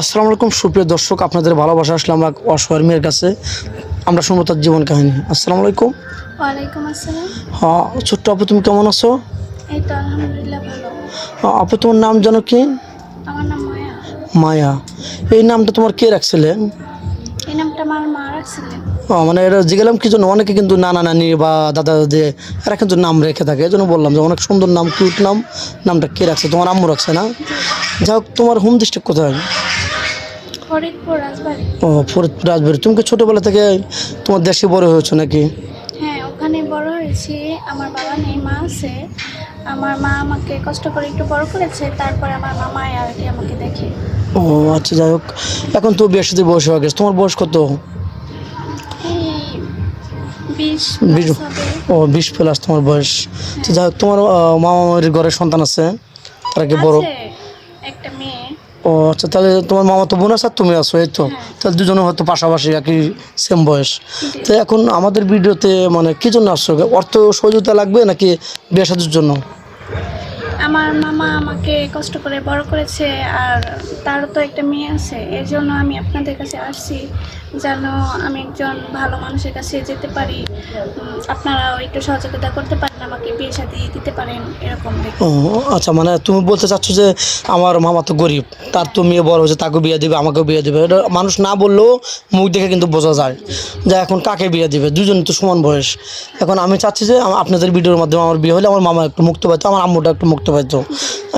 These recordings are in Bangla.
আসসালামু আলাইকুম সুপ্রিয় দর্শক আপনাদের ভালোবাসা আসলে আমরা অসহায় মেয়ের কাছে। আমরা শুনব তার জীবন কাহিনী। আসসালামু আলাইকুম। ওয়ালাইকুম আসসালাম। হ্যাঁ ছোট্ট আপু তুমি কেমন আছো? এই তো আলহামদুলিল্লাহ ভালো। হ্যাঁ, আপু তোমার নাম জানো কি? আমার নাম মায়া। মায়া। এই নামটা তোমার কে রাখছিলেন এই নামটা আমার মা রাখছিলেন। মানে এটা জিগেলাম কি জন্য? অনেকে কিন্তু নানা নানি বা দাদা দাদি এরা কিন্তু নাম রেখে থাকে। এই জন্য বললাম যে অনেক সুন্দর নাম কিউট নাম। নামটা কে রাখছে? তোমার আম্মু রাখছে না? যাই হোক তোমার হোম ডিস্ট্রিক্ট কোথায়? ও ফরিদপুর রাজবাড়ি। তুমি কি ছোটোবেলা থেকে তোমার দেশে বড় হয়েছো নাকি? হ্যাঁ ওখানে বড় হয়েছি। আমার বাবা নেই মা আছে। আমার মা আমাকে কষ্ট করে একটু বড় করেছে। তারপরে আমার মামা আর কি আমাকে দেখে। ও আচ্ছা যাই হোক। এখন তো বিয়ের বয়স হয়ে গেছে। তোমার বয়স কত? ও বিশ প্লাস তোমার বয়স। তো যাই হোক তোমার মামা মামির ঘরে সন্তান আছে? তারা কি বড়? একটা মেয়ে। ও আচ্ছা তাহলে তোমার মামা তো বোন আছে আর তুমি আছো এই তো। তাহলে দুজনে হয়তো পাশাপাশি একই সেম বয়স। তো এখন আমাদের ভিডিওতে মানে কী জন্য আসছো? অর্থ সহযোগিতা লাগবে নাকি বিয়ে সাজুর জন্য? আমার মামা আমাকে কষ্ট করে বড় করেছে আর তারও তো একটা মেয়ে আছে এর জন্য আমি আপনাদের কাছে আসছি যেন আমি একজন ভালো মানুষের কাছে যেতে পারি। আপনারাও একটু সহযোগিতা করতে পারেন। আমাকে বিয়ে সাথে দিতে পারেন এরকম ও আচ্ছা মানে তুমি বলতে চাচ্ছ যে আমার মামা তো গরিব তার তো মেয়ে বড় হয়েছে তাকে বিয়ে দিবে আমাকেও বিয়ে দিবে। এটা মানুষ না বললেও মুখ দেখে কিন্তু বোঝা যায় যে এখন কাকে বিয়ে দিবে দুজন তো সমান বয়স। এখন আমি চাচ্ছি যে আপনাদের ভিডিওর মাধ্যমে আমার বিয়ে হলে আমার মামা একটু মুক্ত পাইতো আমার আম্মুটা একটু মুক্ত পাইতো।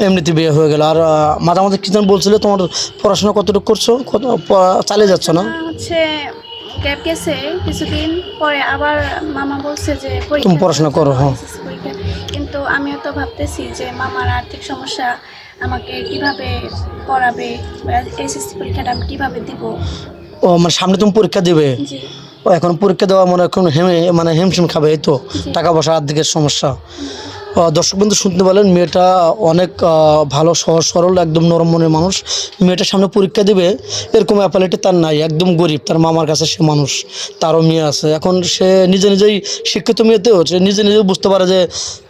এমনিতে বিয়ে হয়ে গেল। আর মাঝে মাঝে কি যেন বলছিলে তোমার পড়াশোনা কতটুকু করছ? কত চালিয়ে যাচ্ছ না? হচ্ছে গ্যাপ গেছে কিছুদিন পরে আবার মামা বলছে যে তুমি পড়াশোনা করো, হ্যাঁ। কিন্তু আমিও তো ভাবতেছি যে মামার আর্থিক সমস্যা আমাকে কীভাবে পড়াবে এসএসসি পরীক্ষাটা আমি কীভাবে দিব? ও মানে সামনে তুমি পরীক্ষা দিবে? ও এখন পরীক্ষা দেওয়া মনে এখন হেমে মানে হেমশিম খাবে এই তো। টাকা পয়সা আর্থিকের সমস্যা। দর্শক বন্ধু, শুনতে পারলেন মেয়েটা অনেক ভালো, সহজ, সরল, একদম নরম মনের মানুষ। মেয়েটার সামনে পরীক্ষা দেবে, এরকম অ্যাপালিটি তার নাই, একদম গরিব, তার মামার কাছে সে মানুষ, তারও মেয়ে আছে। এখন সে নিজে নিজেই শিক্ষিত মেয়েতেও, সে নিজে নিজেও বুঝতে পারে যে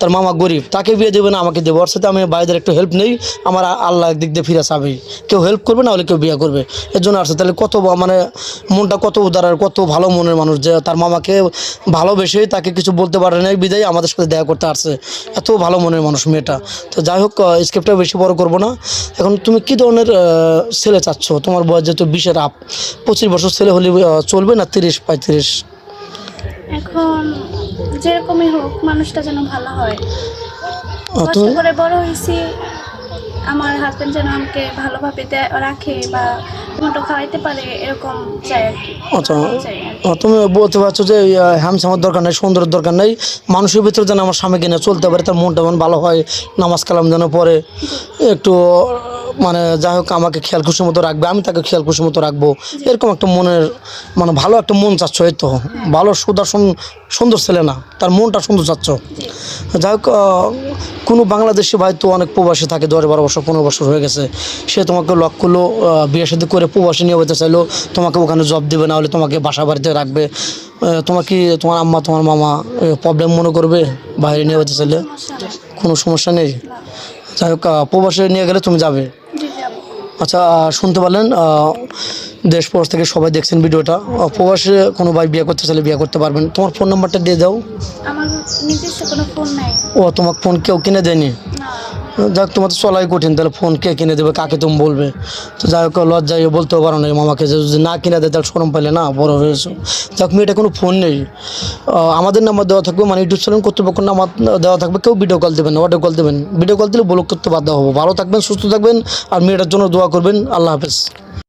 তার মামা গরিব, তাকে বিয়ে দেবে না, আমাকে দেবে। ওর সাথে আমি বাইরের একটু হেল্প নেই, আমার আল্লাহ একদিক দিয়ে ফিরে চাবেই। কেউ হেল্প করবে না হলে কেউ বিয়ে করবে। এর জন্য আসছে, তাহলে কত মানে মনটা কত উদার আর কত ভালো মনের মানুষ যে তার মামাকে ভালোবেসেই তাকে কিছু বলতে পারে না বিদায় আমাদের সাথে দেখা করতে আসছে। এত ভালো মনের মানুষ মেয়েটা। তো যাই হোক স্ক্রিপ্টটা বেশি বড় করব না। এখন তুমি কি ধরনের ছেলে চাচ্ছ? তোমার বয়স যেহেতু বিশের আপ পঁচিশ বছর ছেলে হলে চলবে না তিরিশ পঁয়ত্রিশ? এখন যেরকমই হোক মানুষটা যেন ভালো হয়। কষ্ট করে বড় হয়েছি আমার হাজবেন্ড যেন আমাকে ভালোভাবে রাখে বা টমেটো খাওয়াইতে পারে এরকম চাই আর কি। আচ্ছা তুমি বলতে পারছ যে হ্যামসামার দরকার নেই সুন্দরের দরকার নেই। মানুষের ভিতরে যেন আমার স্বামীকে নিয়ে চলতে পারে তার মনটা মন ভালো হয় নামাজ কালাম যেন পরে একটু মানে যাই হোক আমাকে খেয়াল খুশি মতো রাখবে আমি তাকে খেয়াল খুশি মতো রাখব। এরকম একটা মনের মানে ভালো একটা মন চাচ্ছ এই তো। ভালো সুদর্শন সুন্দর ছেলে না তার মনটা সুন্দর চাচ্ছ। যাই হোক কোনো বাংলাদেশি ভাই তো অনেক প্রবাসী থাকে দশ বারো বছর পনেরো বছর হয়ে গেছে। সে তোমাকে লক করল বিয়ে সাথে করে প্রবাসী নিয়ে যেতে চাইলো তোমাকে ওখানে জব দেবে না হলে তোমাকে বাসা বাড়িতে রাখবে। আহ, তোমার কি তোমার আম্মা তোমার মামা প্রবলেম মনে করবে বাইরে নিয়ে যেতে চাইলে? কোনো সমস্যা নেই? যাই হোক প্রবাসে নিয়ে গেলে তুমি যাব। আচ্ছা শুনতে পারলেন দেশ প্রবাস থেকে সবাই দেখছেন ভিডিওটা। প্রবাসে কোনো ভাই বিয়ে করতে চাইলে বিয়ে করতে পারবেন। তোমার ফোন নাম্বারটা দিয়ে দাও। আমার নিজস্ব কোনো ফোন নাই। ও তোমার ফোন কেউ কিনে দেয়নি? যাক, তোমার চলাই কঠিন, তাহলে ফোন কে কিনে দেবে, কাকে তুমি বলবে? তো যাই হোক, লজ্জায় বলতেও পারো না মামাকে যে যদি না কিনে দেয়, তাহলে সরম পাইলে না, বড় হয়েছো যাক, মেয়েটা কোনো ফোন নেই। আমাদের নাম্বার দেওয়া থাকবে মানে ইউটিউব চ্যানেল কর্তৃপক্ষের নাম্বার দেওয়া থাকবে, কেউ ভিডিও কল দেবেন অডিও কল দেবেন ভিডিও কল দিলে ব্লক করতে বাধ্য হব। ভালো থাকবেন, সুস্থ থাকবেন, আর মেয়েটার জন্য দোয়া করবেন। আল্লাহ হাফেজ।